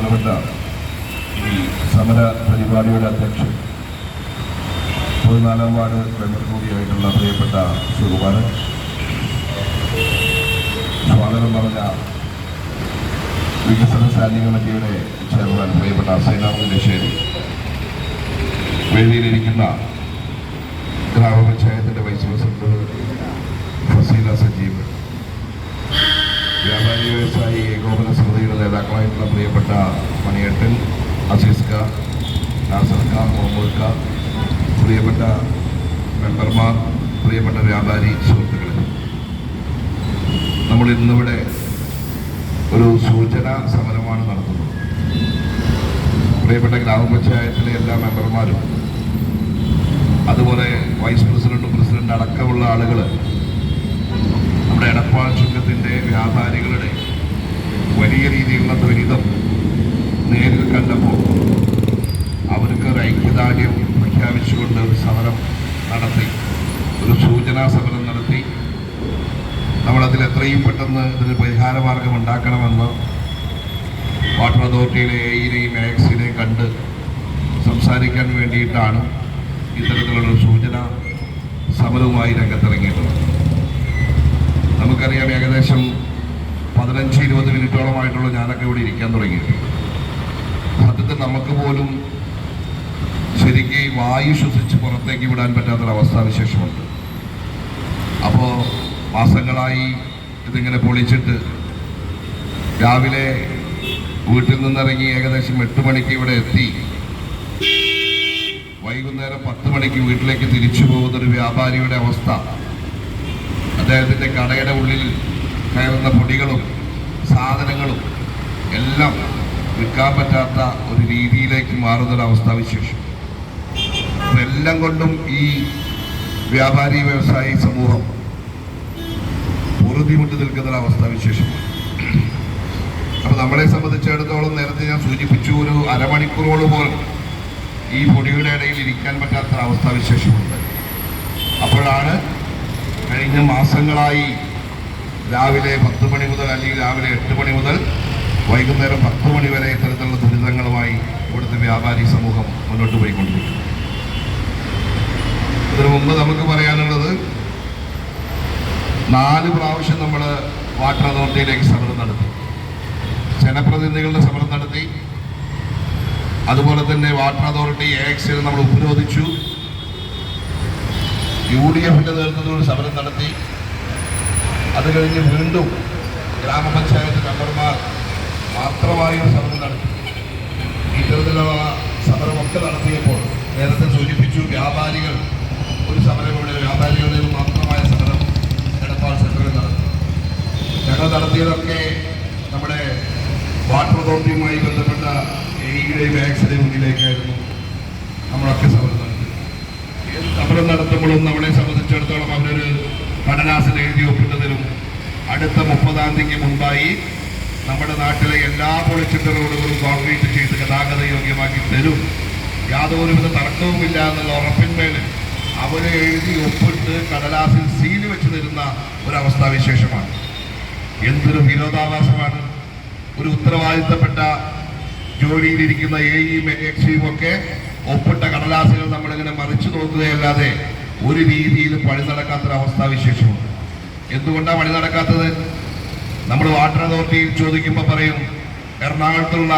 ബഹുമാനപ്പെട്ട ഈ സമര പരിപാടിയുടെ അധ്യക്ഷൻ പതിനാലാം വാർഡ് മെമ്പർ കൂടിയായിട്ടുള്ള പ്രിയപ്പെട്ട സുകുമാരൻ സ്വാഗതം പറഞ്ഞ വികസന സ്റ്റാൻഡിംഗ് കമ്മിറ്റിയുടെ ചെയർമാൻ പ്രിയപ്പെട്ട സൈനാമുല്ലശ്ശേരി വേദിയിലിരിക്കുന്ന ഗ്രാമപഞ്ചായത്തിന്റെ വൈസ് പ്രസിഡന്റ് ഫസീല സജീവ് വ്യാപാരി വ്യവസായി ഏകോപന സമിതിയുടെ നേതാക്കളായിട്ടുള്ള പ്രിയപ്പെട്ട മണിയേട്ടൻ അസീസ്ക നാസർക്ക ഖാ പ്രിയപ്പെട്ട മെമ്പർമാർ പ്രിയപ്പെട്ട വ്യാപാരി സുഹൃത്തുക്കളെ. നമ്മൾ ഇന്നിവിടെ ഒരു സൂചന സമരമാണ് നടത്തുന്നത്. പ്രിയപ്പെട്ട ഗ്രാമപഞ്ചായത്തിലെ എല്ലാ മെമ്പർമാരും അതുപോലെ വൈസ് പ്രസിഡന്റും പ്രസിഡന്റ് അടക്കമുള്ള ആളുകൾ നമ്മുടെ എടപ്പാൾ ചുങ്കത്തിന്റെ വ്യാപാരികളുടെ വലിയ രീതിയിലുള്ള ദുരിതം നേരിൽ കണ്ടപ്പോൾ അവർക്ക് ഒരു ഐക്യദാർഢ്യം പ്രഖ്യാപിച്ചുകൊണ്ട് ഒരു സമരം നടത്തി ഒരു സൂചനാ സമരം നടത്തി. നമ്മളതിൽ എത്രയും പെട്ടെന്ന് ഇതിന് പരിഹാരമാർഗം ഉണ്ടാക്കണമെന്ന് വാട്ടർ അതോറിറ്റിയിലെ എയിനെയും മാക്സിനെയും കണ്ട് സംസാരിക്കാൻ വേണ്ടിയിട്ടാണ് ഇത്തരത്തിലുള്ള സൂചന സമരവുമായി രംഗത്തിറങ്ങിയിട്ടുള്ളത്. നമുക്കറിയാം ഏകദേശം പതിനഞ്ച് ഇരുപത് മിനിറ്റോളമായിട്ടുള്ള ഞാനൊക്കെ ഇവിടെ ഇരിക്കാൻ തുടങ്ങിയിട്ട്. സത്യത്തിൽ നമുക്ക് പോലും ശരിക്ക് വായു ശ്വസിച്ച് പുറത്തേക്ക് വിടാൻ പറ്റാത്തൊരവസ്ഥാ വിശേഷമുണ്ട്. അപ്പോൾ മാസങ്ങളായി ഇതിങ്ങനെ പൊളിച്ചിട്ട് രാവിലെ വീട്ടിൽ നിന്നിറങ്ങി ഏകദേശം എട്ട് മണിക്ക് ഇവിടെ എത്തി. വൈകുന്നേരം പത്ത് മണിക്ക് വീട്ടിലേക്ക് തിരിച്ചു പോകുന്നൊരു വ്യാപാരിയുടെ അവസ്ഥ. അദ്ദേഹത്തിന്റെ കടയുടെ ഉള്ളിൽ കയറുന്ന പൊടികളും സാധനങ്ങളും എല്ലാം വിൽക്കാൻ പറ്റാത്ത ഒരു രീതിയിലേക്ക് മാറുന്നൊരവസ്ഥ വിശേഷം. അപ്പൊ കൊണ്ടും ഈ വ്യാപാരി വ്യവസായി സമൂഹം പൊറുതിമുട്ട് നിൽക്കുന്നൊരവസ്ഥ വിശേഷമാണ്. അപ്പൊ നമ്മളെ സംബന്ധിച്ചിടത്തോളം നേരത്തെ ഞാൻ സൂചിപ്പിച്ചു ഒരു അരമണിക്കൂറോട് പോലും ഈ പൊടിയുടെ ഇടയിൽ ഇരിക്കാൻ പറ്റാത്ത അവസ്ഥ വിശേഷമുണ്ട്. അപ്പോഴാണ് കഴിഞ്ഞ മാസങ്ങളായി രാവിലെ പത്ത് മണി മുതൽ അല്ലെങ്കിൽ രാവിലെ എട്ട് മണി മുതൽ വൈകുന്നേരം പത്ത് മണി വരെ ഇത്തരത്തിലുള്ള ദുരിതങ്ങളുമായി ഇവിടുത്തെ വ്യാപാരി സമൂഹം മുന്നോട്ട് പോയിക്കൊണ്ടിരിക്കുന്നു. ഇതിനു മുമ്പ് നമുക്ക് പറയാനുള്ളത് നാല് പ്രാവശ്യം നമ്മൾ വാട്ടർ അതോറിറ്റിയിലേക്ക് സമരം നടത്തി. ജനപ്രതിനിധികളുടെ സമരം നടത്തി. അതുപോലെ തന്നെ വാട്ടർ അതോറിറ്റി എ എക്സിൽ നമ്മൾ ഉപരോധിച്ചു. യു ഡി എഫിന്റെ നേതൃത്വത്തിൽ സമരം നടത്തി. അത് കഴിഞ്ഞ് വീണ്ടും ഗ്രാമപഞ്ചായത്ത് മെമ്പർമാർ മാത്രമായി സമരം നടത്തി. ഇത്തരത്തിലുള്ള സമരമൊക്കെ നടത്തിയപ്പോൾ നേരത്തെ സൂചിപ്പിച്ചു വ്യാപാരികൾ ഒരു സമരം ഇവിടെ വ്യാപാരികളുടെ മാത്രമായ സമരം എടപ്പാൾ സെന്ററിൽ നടത്തി. ഞങ്ങൾ നടത്തിയതൊക്കെ നമ്മുടെ വാട്ടർ അതോറിറ്റിയുമായി ബന്ധപ്പെട്ട എയുടെ ആക്സിഡന്റ് മുന്നിലേക്കായിരുന്നു നമ്മളൊക്കെ സമരം സമരം നടത്തുമ്പോഴും നമ്മളെ സംബന്ധിച്ചിടത്തോളം അവരൊരു കടലാസിൽ എഴുതി ഒപ്പിട്ടതിലും അടുത്ത മുപ്പതാം തീയതിക്ക് മുമ്പായി നമ്മുടെ നാട്ടിലെ എല്ലാ പൊളിച്ചിട്ട റോഡുകളും കോൺക്രീറ്റ് ചെയ്ത് ഗതാഗത യോഗ്യമാക്കി തരും. യാതൊരുവിധ തർക്കവുമില്ല എന്നുള്ള ഉറപ്പിന്മേൽ അവരെ എഴുതി ഒപ്പിട്ട് കടലാസിൽ സീൽ വെച്ച് തരുന്ന ഒരവസ്ഥാവിശേഷമാണ് എന്തൊരു വിരോധാഭാസമാണ്. ഒരു ഉത്തരവാദിത്തപ്പെട്ട ജോലിയിലിരിക്കുന്ന എ എക്സിയും ഒക്കെ ഒപ്പിട്ട കടലാസുകൾ നമ്മളിങ്ങനെ മറിച്ചു നോക്കുകയല്ലാതെ ഒരു രീതിയിൽ പണി നടക്കാത്തൊരവസ്ഥാ വിശേഷമുണ്ട്. എന്തുകൊണ്ടാണ് പണി നടക്കാത്തത്? നമ്മൾ വാട്ടർ അതോറിറ്റിയിൽ ചോദിക്കുമ്പോൾ പറയും എറണാകുളത്തുള്ള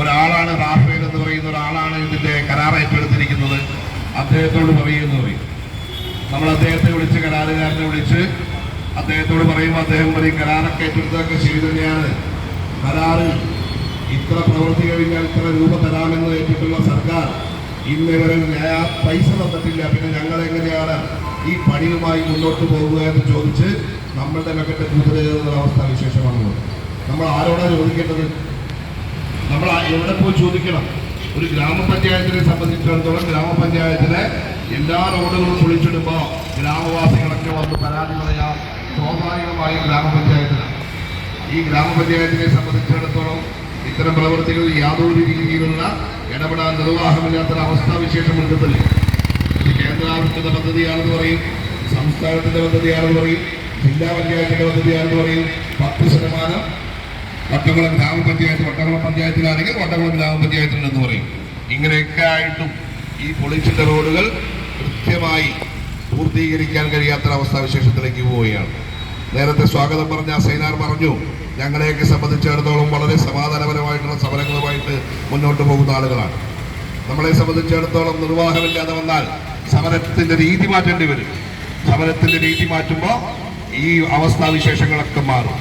ഒരാളാണ് റാഫേൽ എന്ന് പറയുന്ന ഒരാളാണ് ഇതിന്റെ കരാർ ഏറ്റെടുത്തിരിക്കുന്നത്. അദ്ദേഹത്തോട് പറയുമെന്ന് പറയും നമ്മൾ അദ്ദേഹത്തെ വിളിച്ച് കരാറുകാരനെ വിളിച്ച് അദ്ദേഹത്തോട് പറയുമ്പോൾ അദ്ദേഹം പറയും കരാറൊക്കെ ഏറ്റെടുത്തൊക്കെ ശരി തന്നെയാണ് കരാറിൽ ഇത്ര പ്രവൃത്തി കഴിഞ്ഞാൽ ഇത്ര രൂപ തരാമെന്ന് ഏറ്റിട്ടുള്ള സർക്കാർ ഇന്ന് ഇവരെ പൈസ തന്നിട്ടില്ല. പിന്നെ ഞങ്ങൾ എങ്ങനെയാണ് ഈ പണിയുമായി മുന്നോട്ട് പോകുക എന്ന് ചോദിച്ച് നമ്മളുടെ മെക്കറ്റ് കുതിരുന്ന അവസ്ഥ വിശേഷമാണുള്ളത്. നമ്മൾ ആരോടാണ് ചോദിക്കേണ്ടത്? നമ്മൾ എവിടെ പോയി ചോദിക്കണം? ഒരു ഗ്രാമപഞ്ചായത്തിനെ സംബന്ധിച്ചിടത്തോളം ഗ്രാമപഞ്ചായത്തിലെ എല്ലാ റോഡുകളും പൊളിച്ചിടുമ്പോൾ ഗ്രാമവാസികളൊക്കെ വന്ന് പരാതി പറയാം സ്വാഭാവികമായും ഗ്രാമപഞ്ചായത്തിലാണ്. ഈ ഗ്രാമപഞ്ചായത്തിനെ സംബന്ധിച്ചിടത്തോളം ഇത്തരം പ്രവർത്തികൾ യാതൊരു രീതിയിലുള്ള ഇടപെടാൻ നിർവാഹമില്ലാത്തൊരു അവസ്ഥാവിശേഷമുണ്ടെന്നില്ല ഇത് കേന്ദ്രാവിഷ്കൃത പദ്ധതിയാണെന്ന് പറയും സംസ്ഥാനത്തിന്റെ പദ്ധതിയാണെന്ന് പറയും ജില്ലാ പഞ്ചായത്തിന്റെ പദ്ധതിയാണെന്ന് പറയും. പത്ത് ശതമാനം വട്ടംകുളം ഗ്രാമപഞ്ചായത്ത് വട്ടംകുളം പഞ്ചായത്തിലാണെങ്കിൽ വട്ടംകുളം ഗ്രാമപഞ്ചായത്തിലെന്ന് പറയും. ഇങ്ങനെയൊക്കെ ആയിട്ടും ഈ പൊളിച്ചിട്ട റോഡുകൾ കൃത്യമായി പൂർത്തീകരിക്കാൻ കഴിയാത്തൊരവസ്ഥ വിശേഷത്തിലേക്ക് പോവുകയാണ്. നേരത്തെ സ്വാഗതം പറഞ്ഞ സൈനാർ പറഞ്ഞു ഞങ്ങളെയൊക്കെ സംബന്ധിച്ചിടത്തോളം വളരെ സമാധാനപരമായിട്ടുള്ള സമരങ്ങളുമായിട്ട് മുന്നോട്ട് പോകുന്ന ആളുകളാണ്. നമ്മളെ സംബന്ധിച്ചിടത്തോളം നിർവാഹമില്ലാതെ വന്നാൽ സമരത്തിന്റെ രീതി മാറ്റേണ്ടി വരും. സമരത്തിന്റെ രീതി മാറ്റുമ്പോൾ ഈ അവസ്ഥാവിശേഷങ്ങളൊക്കെ മാറും.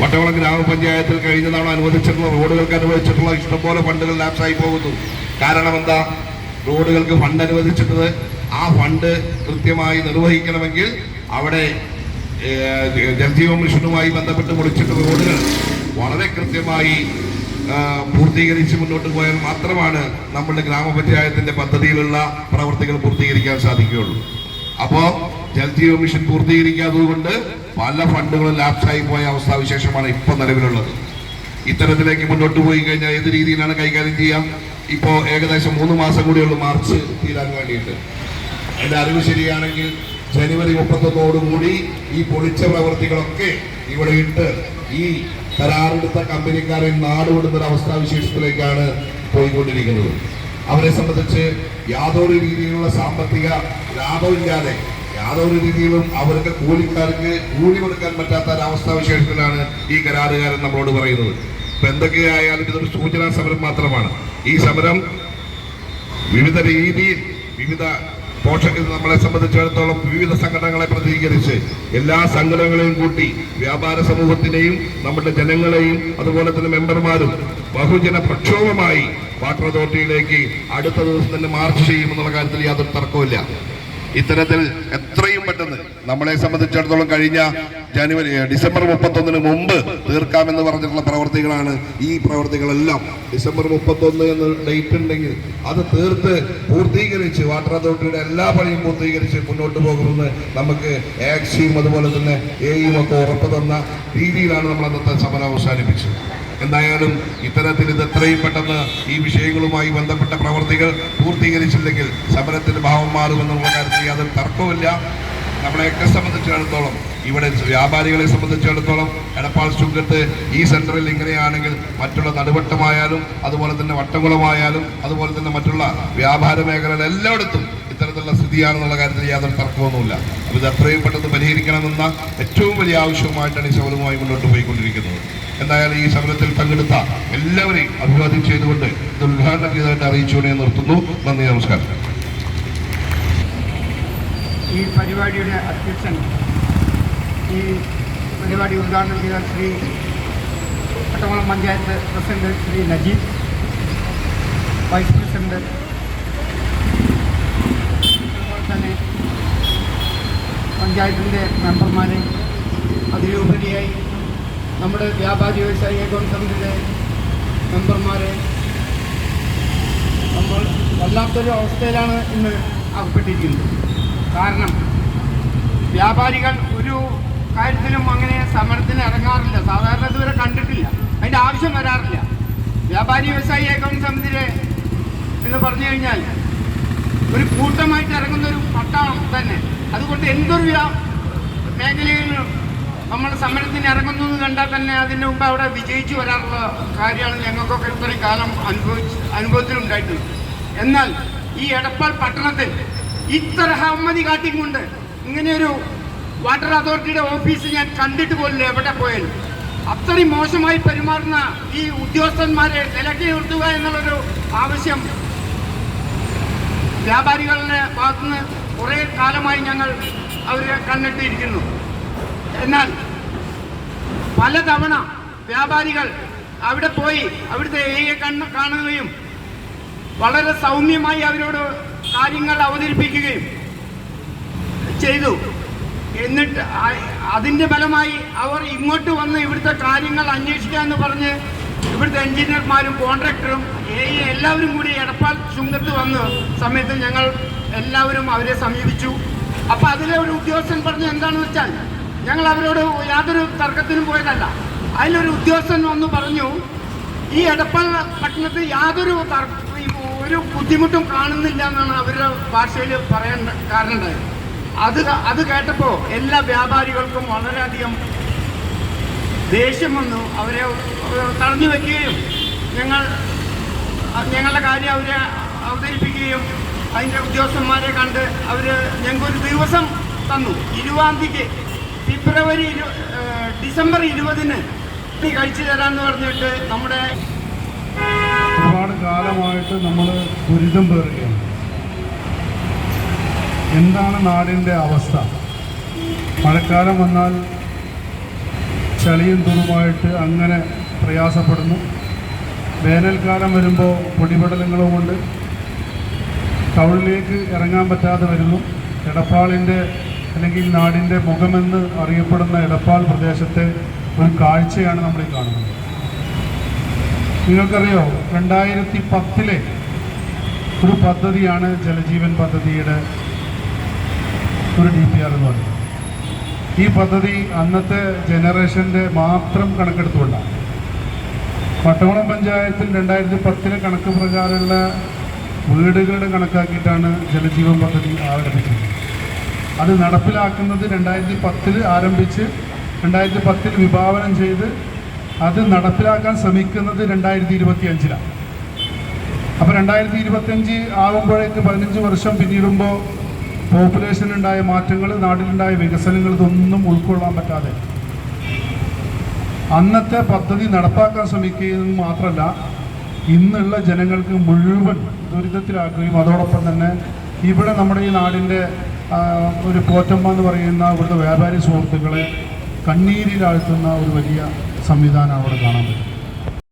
വട്ടവളം ഗ്രാമപഞ്ചായത്തിൽ കഴിഞ്ഞ തവണ അനുവദിച്ചിട്ടുള്ള റോഡുകൾക്ക് അനുവദിച്ചിട്ടുള്ള ഇഷ്ടംപോലെ ഫണ്ടുകൾ ലാപ്സായി പോകുന്നു. കാരണം എന്താ? റോഡുകൾക്ക് ഫണ്ട് അനുവദിച്ചിട്ടത് ആ ഫണ്ട് കൃത്യമായി നിർവഹിക്കണമെങ്കിൽ അവിടെ ജലജീവൻ മിഷനുമായി ബന്ധപ്പെട്ട് പൊളിച്ചിട്ടുള്ള റോഡുകൾ വളരെ കൃത്യമായി പൂർത്തീകരിച്ച് മുന്നോട്ട് പോയാൽ മാത്രമാണ് നമ്മുടെ ഗ്രാമപഞ്ചായത്തിന്റെ പദ്ധതിയിലുള്ള പ്രവർത്തികൾ പൂർത്തീകരിക്കാൻ സാധിക്കുകയുള്ളൂ. അപ്പോൾ ജൽജീവൻ മിഷൻ പൂർത്തീകരിക്കാത്തതുകൊണ്ട് പല ഫണ്ടുകളും ലാപ്സായി പോയ അവസ്ഥാവിശേഷമാണ് ഇപ്പൊ നിലവിലുള്ളത്. ഇത്തരത്തിലേക്ക് മുന്നോട്ട് പോയി കഴിഞ്ഞാൽ ഏത് രീതിയിലാണ് കൈകാര്യം ചെയ്യാം? ഇപ്പോൾ ഏകദേശം മൂന്ന് മാസം കൂടിയുള്ളൂ മാർച്ച് തീരാൻ വേണ്ടിയിട്ട്. എന്റെ അറിവ് ശരിയാണെങ്കിൽ ജനുവരി മുപ്പത്തൊന്നോടുകൂടി ഈ പൊളിച്ച പ്രവൃത്തികളൊക്കെ ഇവിടെ ഇട്ട് ഈ കരാറെടുത്ത കമ്പനിക്കാരെ നാടുവിടുന്ന ഒരു അവസ്ഥാവിശേഷത്തിലേക്കാണ് പോയിക്കൊണ്ടിരിക്കുന്നത്. അവരെ സംബന്ധിച്ച് യാതൊരു രീതിയിലുള്ള സാമ്പത്തിക ലാഭമില്ലാതെ യാതൊരു രീതിയിലും അവർക്ക് കൂലിക്കാർക്ക് കൂലി കൊടുക്കാൻ പറ്റാത്ത ഒരു അവസ്ഥാവിശേഷത്തിലാണ് ഈ കരാറുകാരൻ നമ്മളോട് പറയുന്നത്. ഇപ്പൊ എന്തൊക്കെയായാലും ഇതൊരു സൂചനാ സമരം മാത്രമാണ്. ഈ സമരം വിവിധ രീതിയിൽ വിവിധ പോഷക നമ്മളെ സംബന്ധിച്ചിടത്തോളം വിവിധ സംഘടനകളെ പ്രതികരിച്ച് എല്ലാ സംഘടനകളെയും കൂട്ടി വ്യാപാര സമൂഹത്തിനെയും നമ്മുടെ ജനങ്ങളെയും അതുപോലെ തന്നെ മെമ്പർമാരും ബഹുജന പ്രക്ഷോഭമായി വാട്ടർ അതോറിറ്റിയിലേക്ക് അടുത്ത ദിവസം തന്നെ മാർച്ച് ചെയ്യുമെന്നുള്ള കാര്യത്തിൽ യാതൊരു തർക്കവുമില്ല. ഇത്തരത്തിൽ എത്രയും പെട്ടെന്ന് നമ്മളെ സംബന്ധിച്ചിടത്തോളം കഴിഞ്ഞ ജനുവരി ഡിസംബർ മുപ്പത്തൊന്നിന് മുമ്പ് തീർക്കാമെന്ന് പറഞ്ഞിട്ടുള്ള പ്രവർത്തികളാണ് ഈ പ്രവർത്തികളെല്ലാം. ഡിസംബർ മുപ്പത്തൊന്ന് എന്ന് ഡേറ്റ് ഉണ്ടെങ്കിൽ അത് തീർത്ത് പൂർത്തീകരിച്ച് വാട്ടർ അതോറിറ്റിയുടെ എല്ലാ പണിയും പൂർത്തീകരിച്ച് മുന്നോട്ട് പോകുമെന്ന് നമുക്ക് ആക്സിയും അതുപോലെ തന്നെ എയും ഒക്കെ ഉറപ്പ് തന്ന രീതിയിലാണ് നമ്മൾ അന്നത്തെ സമരം അവസാനിപ്പിച്ചത്. എന്തായാലും ഇത്തരത്തിൽ ഇത് എത്രയും പെട്ടെന്ന് ഈ വിഷയങ്ങളുമായി ബന്ധപ്പെട്ട പ്രവർത്തികൾ പൂർത്തീകരിച്ചില്ലെങ്കിൽ സമരത്തിന്റെ ഭാവം മാറുമെന്നുള്ള കാര്യത്തിൽ യാതൊരു തർക്കവുമില്ല. നമ്മളെയൊക്കെ സംബന്ധിച്ചിടത്തോളം ഇവിടെ വ്യാപാരികളെ സംബന്ധിച്ചിടത്തോളം എടപ്പാൾ ചുങ്കത്ത് ഈ സെന്ററിൽ ഇങ്ങനെയാണെങ്കിൽ മറ്റുള്ള നടുവട്ടമായാലും അതുപോലെ തന്നെ വട്ടംകുളമായാലും അതുപോലെ തന്നെ മറ്റുള്ള വ്യാപാര മേഖലകൾ എല്ലായിടത്തും ഇത്തരത്തിലുള്ള സ്ഥിതിയാണെന്നുള്ള കാര്യത്തിൽ യാതൊരു തർക്കമൊന്നുമില്ല. അപ്പോൾ ഇത് എത്രയും പെട്ടെന്ന് പരിഹരിക്കണമെന്ന ഏറ്റവും വലിയ ആവശ്യവുമായിട്ടാണ് ഈ സമരവുമായി മുന്നോട്ട് പോയിക്കൊണ്ടിരിക്കുന്നത്. എന്തായാലും ഈ സമരത്തിൽ പങ്കെടുത്ത എല്ലാവരെയും അഭിവാദ്യം ചെയ്തുകൊണ്ട് ഇത് ഉദ്ഘാടനം ചെയ്തതായിട്ട് അറിയിച്ചുകൊണ്ട് ഞാൻ നിർത്തുന്നു. നന്ദി നമസ്കാരം. ഈ പരിപാടിയുടെ അധ്യക്ഷൻ ഈ പരിപാടി ഉദ്ഘാടനം ചെയ്ത Shri Pattamalam panchayat president Shri Najeeb vice president അതുപോലെ തന്നെ പഞ്ചായത്തിന്റെ മെമ്പർമാരെ അതിലുപരിയായി നമ്മുടെ വ്യാപാരി വ്യവസായി ഏകോപന സമിതിയിലെ മെമ്പർമാരെ നമ്മൾ വല്ലാത്തൊരു അവസ്ഥയിലാണ് ഇന്ന് അകപ്പെട്ടിരിക്കുന്നത്. കാരണം വ്യാപാരികൾ ഒരു കാര്യത്തിനും അങ്ങനെ സമരത്തിന് ഇറങ്ങാറില്ല. സാധാരണ ഇതുവരെ കണ്ടിട്ടില്ല. അതിന്റെ ആവശ്യം വരാറില്ല. വ്യാപാരി വ്യവസായി ഏകോപന സമിതിയിലെ എന്ന് പറഞ്ഞു കഴിഞ്ഞാൽ ഒരു കൂട്ടമായിട്ട് ഇറങ്ങുന്ന ഒരു പട്ടാളം തന്നെ. അതുകൊണ്ട് എന്തൊരു മേഖലയിലും നമ്മൾ സമരത്തിന് ഇറങ്ങുന്നു എന്ന് കണ്ടാൽ തന്നെ അതിന് മുമ്പ് അവിടെ വിജയിച്ചു വരാനുള്ള കാര്യമാണ് ഞങ്ങൾക്കൊക്കെ ഇത്രയും കാലം അനുഭവിച്ച് അനുഭവത്തിലുണ്ടായിട്ടുണ്ട്. എന്നാൽ ഈ എടപ്പാൾ പട്ടണത്തിൽ ഇത്ര അഹമ്മതി കാട്ടിക്കൊണ്ട് ഇങ്ങനെയൊരു വാട്ടർ അതോറിറ്റിയുടെ ഓഫീസ് ഞാൻ കണ്ടിട്ട് പോലില്ല എവിടെ പോയാലും അത്രയും മോശമായി പെരുമാറുന്ന ഈ ഉദ്യോഗസ്ഥന്മാരെ നിലക്കി നിർത്തുക എന്നുള്ളൊരു ആവശ്യം വ്യാപാരികളുടെ ഭാഗത്തുനിന്ന് കുറേ കാലമായി ഞങ്ങൾ അവരെ കണ്ടിട്ടിരിക്കുന്നു. എന്നാൽ പലതവണ വ്യാപാരികൾ അവിടെ പോയി അവിടുത്തെ ഏരിയ കണ്ണ് കാണുകയും വളരെ സൗമ്യമായി അവരോട് കാര്യങ്ങൾ അവതരിപ്പിക്കുകയും ചെയ്തു. എന്നിട്ട് അതിന്റെ ഫലമായി അവർ ഇങ്ങോട്ട് വന്ന് ഇവിടുത്തെ കാര്യങ്ങൾ അന്വേഷിക്കാമെന്ന് പറഞ്ഞ് ഇവിടുത്തെ എഞ്ചിനീയർമാരും കോൺട്രാക്ടറും എല്ലാവരും കൂടി എടപ്പാൾ ചുങ്കത്ത് വന്ന സമയത്ത് ഞങ്ങൾ എല്ലാവരും അവരെ സമീപിച്ചു. അപ്പോൾ അതിലെ ഒരു ഉദ്യോഗസ്ഥൻ പറഞ്ഞ് എന്താണെന്ന് വെച്ചാൽ ഞങ്ങൾ അവരോട് യാതൊരു തർക്കത്തിനും പോയതല്ല. അതിലൊരു ഉദ്യോഗസ്ഥൻ വന്ന് പറഞ്ഞു ഈ എടപ്പാൾ പട്ടണത്തിൽ യാതൊരു ഒരു ബുദ്ധിമുട്ടും കാണുന്നില്ല എന്നാണ് അവരുടെ ഭാഷയിൽ പറയാൻ കാരണമുണ്ടായത്. അത് അത് കേട്ടപ്പോൾ എല്ലാ വ്യാപാരികൾക്കും വളരെയധികം ദേഷ്യം വന്നു. അവരെ തടഞ്ഞു വെക്കുകയും ഞങ്ങൾ ഞങ്ങളുടെ കാര്യം അവരെ അവതരിപ്പിക്കുകയും അതിന്റെ ഉദ്യോഗസ്ഥന്മാരെ കണ്ട് അവർ ഞങ്ങൾക്കൊരു ദിവസം തന്നു. ഇരുവാന്തിക്ക് ഫെബ്രുവരി ഡിസംബർ ഇരുപതിന് ഇത് കഴിച്ചു തരാമെന്ന് പറഞ്ഞിട്ട് നമ്മുടെ ഒരുപാട് കാലമായിട്ട് നമ്മൾ ദുരിതം പേറുകയാണ്. എന്താണ് നാടിന്റെ അവസ്ഥ? മഴക്കാലം വന്നാൽ ചളിയും തുറുമായിട്ട് അങ്ങനെ പ്രയാസപ്പെടുന്നു. വേനൽക്കാലം വരുമ്പോൾ പൊടിപടലങ്ങളും കൊണ്ട് ടൗണിലേക്ക് ഇറങ്ങാൻ പറ്റാതെ വരുന്നു. എടപ്പാളിന്റെ അല്ലെങ്കിൽ നാടിന്റെ മുഖമെന്ന് അറിയപ്പെടുന്ന എടപ്പാൾ പ്രദേശത്തെ ഒരു കാഴ്ചയാണ് നമ്മൾ ഈ കാണുന്നത്. നിങ്ങൾക്കറിയോ രണ്ടായിരത്തി പത്തിലെ ഒരു പദ്ധതിയാണ് ജലജീവൻ പദ്ധതിയുടെ ഒരു ഡി പി ആർ എന്ന് പറയുന്നത്. ഈ പദ്ധതി അന്നത്തെ ജനറേഷന്റെ മാത്രം കണക്കെടുത്തുകൊണ്ടാണ്. പട്ടവളം പഞ്ചായത്തിൽ രണ്ടായിരത്തി പത്തിലെ കണക്ക് പ്രകാരമുള്ള വീടുകളുടെ കണക്കാക്കിയിട്ടാണ് ജലജീവൻ പദ്ധതി ആരംഭിച്ചത്. അത് നടപ്പിലാക്കുന്നത് രണ്ടായിരത്തി പത്തിൽ ആരംഭിച്ച് രണ്ടായിരത്തി പത്തിൽ വിഭാവനം ചെയ്ത് അത് നടപ്പിലാക്കാൻ ശ്രമിക്കുന്നത് രണ്ടായിരത്തി ഇരുപത്തി അഞ്ചിലാണ് അപ്പോൾ രണ്ടായിരത്തി ഇരുപത്തഞ്ച് ആകുമ്പോഴേക്ക് പതിനഞ്ച് വർഷം പിന്നിടുമ്പോൾ പോപ്പുലേഷനുണ്ടായ മാറ്റങ്ങൾ നാട്ടിലുണ്ടായ വികസനങ്ങൾ ഇതൊന്നും ഉൾക്കൊള്ളാൻ പറ്റാതെ. അന്നത്തെ പദ്ധതി നടപ്പാക്കാൻ ശ്രമിക്കുന്നത് മാത്രമല്ല ഇന്നുള്ള ജനങ്ങൾക്ക് മുഴുവൻ ദുരിതത്തിലാക്കുകയും അതോടൊപ്പം തന്നെ ഇവിടെ നമ്മുടെ ഈ നാടിന്റെ ഒരു പോറ്റമ്മ എന്ന് പറയുന്ന ഇവിടുത്തെ വ്യാപാരി സുഹൃത്തുക്കളെ കണ്ണീരിലാഴ്ത്തുന്ന ഒരു വലിയ സംവിധാനം അവിടെ കാണാൻ പറ്റും.